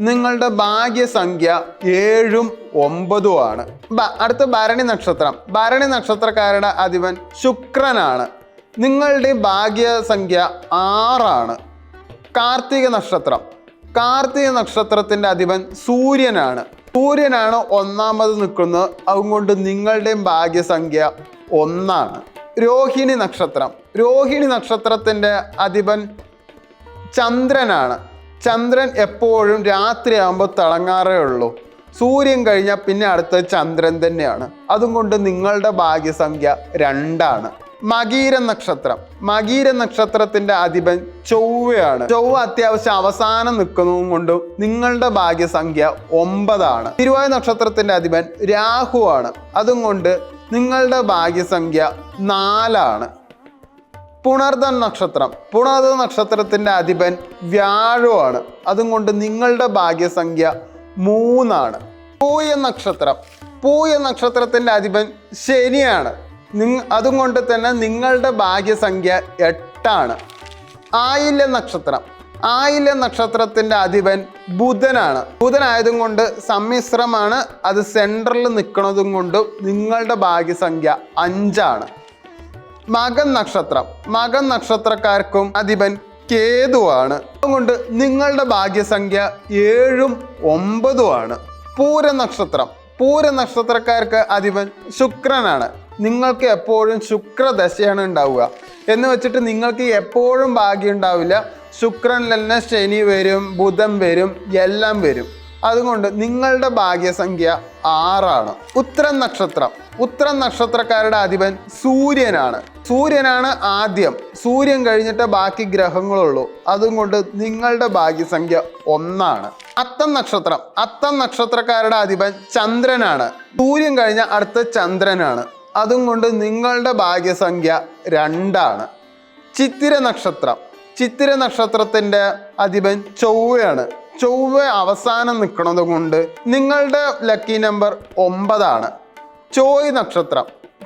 നിങ്ങളുടെ ഭാഗ്യസംഖ്യ ഏഴും ഒമ്പതും ആണ്. അടുത്ത ഭരണി നക്ഷത്രം. ഭരണി നക്ഷത്രക്കാരുടെ അധിപൻ ശുക്രനാണ്. നിങ്ങളുടെ ഭാഗ്യസംഖ്യ ആറാണ്. കാർത്തിക നക്ഷത്രം. കാർത്തിക നക്ഷത്രത്തിന്റെ അധിപൻ സൂര്യനാണ്. സൂര്യനാണ് ഒന്നാമത് നിൽക്കുന്നത്. അതുകൊണ്ട് നിങ്ങളുടെയും ഭാഗ്യസംഖ്യ ഒന്നാണ്. രോഹിണി നക്ഷത്രം. രോഹിണി നക്ഷത്രത്തിന്റെ അധിപൻ ചന്ദ്രനാണ്. ചന്ദ്രൻ എപ്പോഴും രാത്രിയാകുമ്പോൾ തിളങ്ങാറേ ഉള്ളൂ. സൂര്യൻ കഴിഞ്ഞാൽ പിന്നെ അടുത്ത ചന്ദ്രൻ തന്നെയാണ്. അതുകൊണ്ട് നിങ്ങളുടെ ഭാഗ്യസംഖ്യ രണ്ടാണ്. മകീര നക്ഷത്രം. മകീര നക്ഷത്രത്തിന്റെ അധിപൻ ചൊവ്വയാണ്. ചൊവ്വ അത്യാവശ്യം അവസാനം നിൽക്കുന്നതും കൊണ്ടും നിങ്ങളുടെ ഭാഗ്യസംഖ്യ ഒമ്പതാണ്. തിരുവായ നക്ഷത്രത്തിന്റെ അധിപൻ രാഹുവാണ്. അതും കൊണ്ട് നിങ്ങളുടെ ഭാഗ്യസംഖ്യ നാലാണ്. പുണർദൻ നക്ഷത്രം. പുണർദ നക്ഷത്രത്തിന്റെ അധിപൻ വ്യാഴമാണ് അതും കൊണ്ട് നിങ്ങളുടെ ഭാഗ്യസംഖ്യ മൂന്നാണ്. പൂയ നക്ഷത്രം. പൂയ നക്ഷത്രത്തിന്റെ അധിപൻ ശനിയാണ്. നിങ്ങ അതും കൊണ്ട് തന്നെ നിങ്ങളുടെ ഭാഗ്യസംഖ്യ എട്ടാണ്. ആയില്യ നക്ഷത്രം. ആയില്യ നക്ഷത്രത്തിന്റെ അധിപൻ ബുധനാണ്. ബുധനായതും കൊണ്ട് സമ്മിശ്രമാണ്. അത് സെൻട്രലിൽ നിൽക്കുന്നതും കൊണ്ടും നിങ്ങളുടെ ഭാഗ്യസംഖ്യ അഞ്ചാണ്. മകൻ നക്ഷത്രം. മകൻ നക്ഷത്രക്കാർക്കും അധിപൻ കേതുവാണ്. അതുകൊണ്ട് നിങ്ങളുടെ ഭാഗ്യസംഖ്യ ഏഴും ഒമ്പതുമാണ്. പൂര നക്ഷത്രം. പൂര നക്ഷത്രക്കാർക്ക് അധിപൻ ശുക്രനാണ്. നിങ്ങൾക്ക് എപ്പോഴും ശുക്രദശയാണ് ഉണ്ടാവുക. എന്ന് വെച്ചിട്ട് നിങ്ങൾക്ക് എപ്പോഴും ഭാഗ്യം ഉണ്ടാവില്ല. ശുക്രനിൽ തന്നെ ശനി വരും ബുധൻ വരും എല്ലാം വരും. അതുകൊണ്ട് നിങ്ങളുടെ ഭാഗ്യസംഖ്യ ആറാണ്. ഉത്തരം നക്ഷത്രം. ഉത്തരം നക്ഷത്രക്കാരുടെ അധിപൻ സൂര്യനാണ്. സൂര്യനാണ് ആദ്യം. സൂര്യൻ കഴിഞ്ഞിട്ട് ബാക്കി ഗ്രഹങ്ങളുള്ളൂ. അതുകൊണ്ട് നിങ്ങളുടെ ഭാഗ്യസംഖ്യ ഒന്നാണ്. അത്തം നക്ഷത്രം. അത്തം നക്ഷത്രക്കാരുടെ അധിപൻ ചന്ദ്രനാണ്. സൂര്യൻ കഴിഞ്ഞ അടുത്ത ചന്ദ്രനാണ്. അതും കൊണ്ട് നിങ്ങളുടെ ഭാഗ്യസംഖ്യ രണ്ടാണ്. ചിത്തിര നക്ഷത്രം. ചിത്തിര നക്ഷത്രത്തിന്റെ അധിപൻ ചൊവ്വയാണ്. ചൊവ്വ അവസാനം നിൽക്കുന്നത് കൊണ്ട് നിങ്ങളുടെ ലക്കി നമ്പർ ഒമ്പതാണ്. ചോതി നക്ഷത്രം.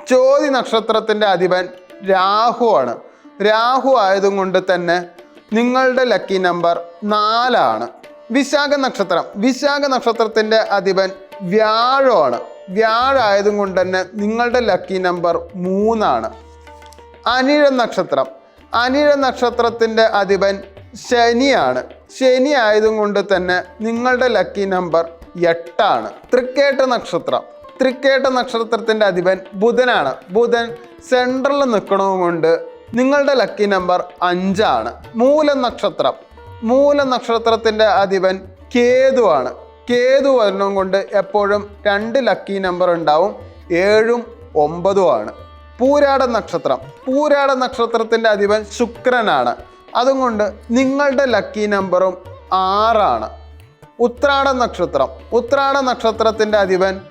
ചോതി നക്ഷത്രത്തിന്റെ അധിപൻ രാഹുവാണ് രാഹു ആയതുകൊണ്ട് തന്നെ നിങ്ങളുടെ ലക്കി നമ്പർ നാലാണ്. വിശാഖ നക്ഷത്രം. വിശാഖ നക്ഷത്രത്തിന്റെ അധിപൻ വ്യാഴമാണ് വ്യാഴായതും കൊണ്ട് തന്നെ നിങ്ങളുടെ ലക്കി നമ്പർ മൂന്നാണ്. അനിഴ നക്ഷത്രം. അനിഴ നക്ഷത്രത്തിന്റെ അധിപൻ ശനിയാണ്. ശനി ആയതും കൊണ്ട് തന്നെ നിങ്ങളുടെ ലക്കി നമ്പർ എട്ടാണ്. തൃക്കേട്ട നക്ഷത്രം. തൃക്കേട്ട നക്ഷത്രത്തിന്റെ അധിപൻ ബുധനാണ്. ബുധൻ സെൻട്രലിൽ നിൽക്കണതുകൊണ്ട് നിങ്ങളുടെ ലക്കി നമ്പർ അഞ്ചാണ്. മൂല നക്ഷത്രം. മൂല നക്ഷത്രത്തിന്റെ അധിപൻ കേതുവാണ്. കേതു വരണം കൊണ്ട് എപ്പോഴും രണ്ട് ലക്കി നമ്പർ ഉണ്ടാവും. ഏഴും ഒമ്പതുമാണ് പൂരാട നക്ഷത്രം. പൂരാട നക്ഷത്രത്തിന്റെ അധിപൻ ശുക്രനാണ്. അതുകൊണ്ട് നിങ്ങളുടെ ലക്കി നമ്പറും ആറാണ്. ഉത്രാട നക്ഷത്രം. ഉത്രാട നക്ഷത്രത്തിന്റെ അധിപൻ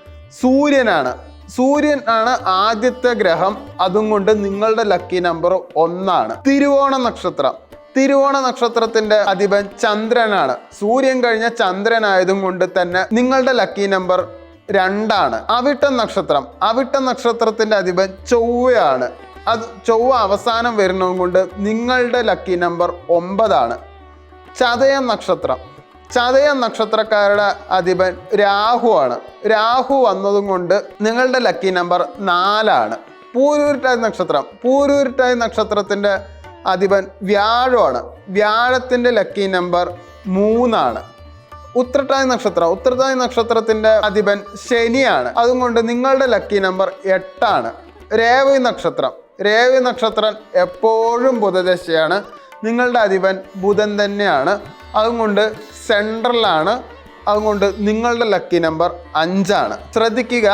സൂര്യനാണ്. സൂര്യൻ ആണ് ആദ്യത്തെ ഗ്രഹം. അതും കൊണ്ട് നിങ്ങളുടെ ലക്കി നമ്പർ ഒന്നാണ്. തിരുവോണ നക്ഷത്രം. തിരുവോണ നക്ഷത്രത്തിന്റെ അധിപൻ ചന്ദ്രനാണ്. സൂര്യൻ കഴിഞ്ഞ ചന്ദ്രനായതും കൊണ്ട് തന്നെ നിങ്ങളുടെ ലക്കി നമ്പർ രണ്ടാണ്. അവിട്ട നക്ഷത്രം. അവിട്ട നക്ഷത്രത്തിന്റെ അധിപൻ ചൊവ്വയാണ്. അത് ചൊവ്വ അവസാനം വരുന്നതും കൊണ്ട് നിങ്ങളുടെ ലക്കി നമ്പർ ഒമ്പതാണ്. ചതയ നക്ഷത്രം. ചതയ നക്ഷത്രക്കാരുടെ അധിപൻ ആണ് രാഹു വന്നതും കൊണ്ട് നിങ്ങളുടെ ലക്കി നമ്പർ നാലാണ്. പൂരൂരിട്ടായ നക്ഷത്രം. പൂരൂരിട്ടായ നക്ഷത്രത്തിന്റെ അധിപൻ വ്യാഴമാണ്. വ്യാഴത്തിന്റെ ലക്കി നമ്പർ മൂന്നാണ്. ഉത്രട്ടായ നക്ഷത്രം. ഉത്രട്ടായ നക്ഷത്രത്തിന്റെ അധിപൻ ശനിയാണ്. അതുകൊണ്ട് നിങ്ങളുടെ ലക്കി നമ്പർ എട്ടാണ്. രേവതി നക്ഷത്രം. രേവതി നക്ഷത്രം എപ്പോഴും ബുധദശയാണ്. നിങ്ങളുടെ അധിപൻ ബുധൻ തന്നെയാണ്. അതുകൊണ്ട് സെൻട്രലാണ്. അതുകൊണ്ട് നിങ്ങളുടെ ലക്കി നമ്പർ അഞ്ചാണ്. ശ്രദ്ധിക്കുക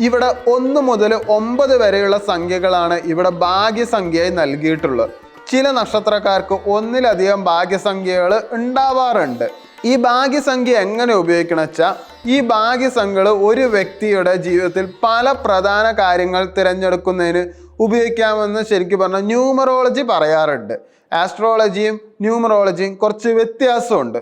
ഇവിടെ ഒന്ന് മുതൽ ഒമ്പത് വരെയുള്ള സംഖ്യകളാണ് ഇവിടെ ഭാഗ്യസംഖ്യയായി നൽകിയിട്ടുള്ളത്. ചില നക്ഷത്രക്കാർക്ക് ഒന്നിലധികം ഭാഗ്യസംഖ്യകൾ ഉണ്ടാവാറുണ്ട്. ഈ ഭാഗ്യസംഖ്യ എങ്ങനെ ഉപയോഗിക്കണം വെച്ചാൽ ഈ ഭാഗ്യസംഖ്യകൾ ഒരു വ്യക്തിയുടെ ജീവിതത്തിൽ പല പ്രധാന കാര്യങ്ങൾ തിരഞ്ഞെടുക്കുന്നതിന് ഉപയോഗിക്കാമെന്ന് ശരിക്കും പറഞ്ഞാൽ ന്യൂമറോളജി പറയാറുണ്ട്. ആസ്ട്രോളജിയും ന്യൂമറോളജിയും കുറച്ച് വ്യത്യാസമുണ്ട്.